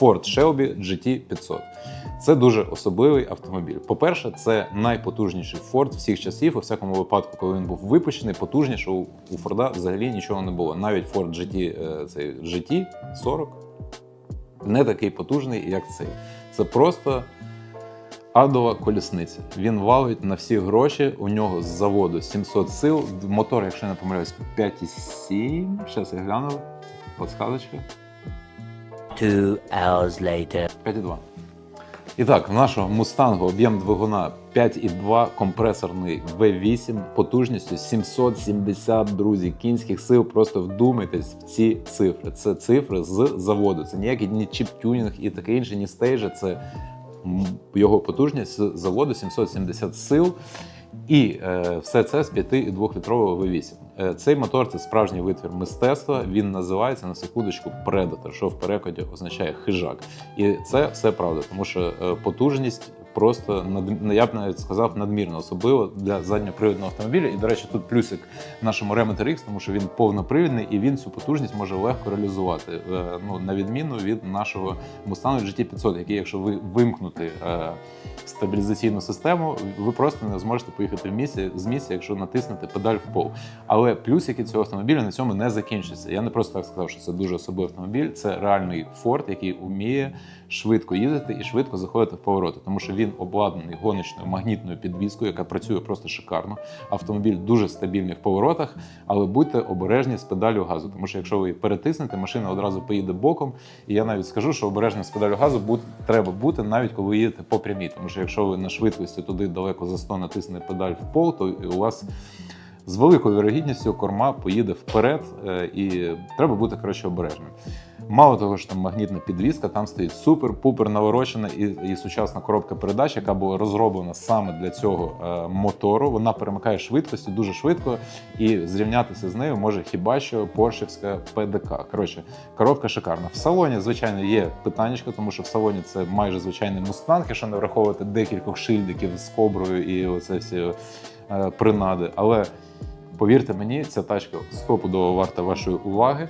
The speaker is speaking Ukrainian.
Ford Shelby GT500. Це дуже особливий автомобіль. По-перше, це найпотужніший Ford всіх часів. У всякому випадку, коли він був випущений, потужніше у, Форда взагалі нічого не було. Навіть Ford GT, е, цей GT 40 не такий потужний, як цей. Це просто адова колісниця. Він валить на всі гроші. У нього з заводу 700 сил. Мотор, якщо я не помиляюсь, 5,7. Зараз я гляну. Подсказочка. Two hours later. 5,2. І так, в нашого мустангу об'єм двигуна 5,2 компресорний V8 потужністю 770 друзі кінських сил. Просто вдумайтесь в ці цифри. Це цифри з заводу. Це ніякий ні чіп-тюнінг і таке інше, ні стейджа. Це його потужність з заводу 770 сил. І е, все це з 5,2-літрового V8. Е, цей мотор це справжній витвір мистецтва. Він називається на секундочку Predator, що в перекладі означає хижак. І це все правда, тому що е, потужність просто над я б навіть сказав надмірно, особливо для задньопривідного автомобіля. І до речі, тут плюсик нашому Remeter X, тому що він повнопривідний і він цю потужність може легко реалізувати. Е, ну на відміну від нашого Mustang GT500, який, якщо ви вимкнути е, стабілізаційну систему, ви просто не зможете поїхати в місці з місця, якщо натиснете педаль в пол. Але плюсики цього автомобіля на цьому не закінчаться. Я не просто так сказав, що це дуже особливий автомобіль. Це реальний Ford, який вміє швидко їздити і швидко заходити в повороти, тому що він обладнаний гоночною магнітною підвіскою, яка працює просто шикарно. Автомобіль дуже стабільний в поворотах, але будьте обережні з педалю газу, тому що якщо ви перетиснете, машина одразу поїде боком. І я навіть скажу, що обережно з педалю газу треба бути навіть коли ви їдете по прямій, тому що якщо ви на швидкості туди далеко за 100 натисне педаль в пол, то у вас з великою вірогідністю корма поїде вперед, е, і треба бути коротше обережним. Мало того, що там магнітна підвізка, там стоїть супер-пупер наворочена і, і сучасна коробка передач, яка була розроблена саме для цього е, мотору. Вона перемикає швидкості дуже швидко, і зрівнятися з нею може хіба що поршівська ПДК. Коротше, коробка шикарна. В салоні, звичайно, є питання, тому що в салоні це майже звичайний мустанг, якщо не враховувати декількох шильдиків з коброю і оце всі е, принади. Але повірте мені, ця тачка стопудово варта вашої уваги.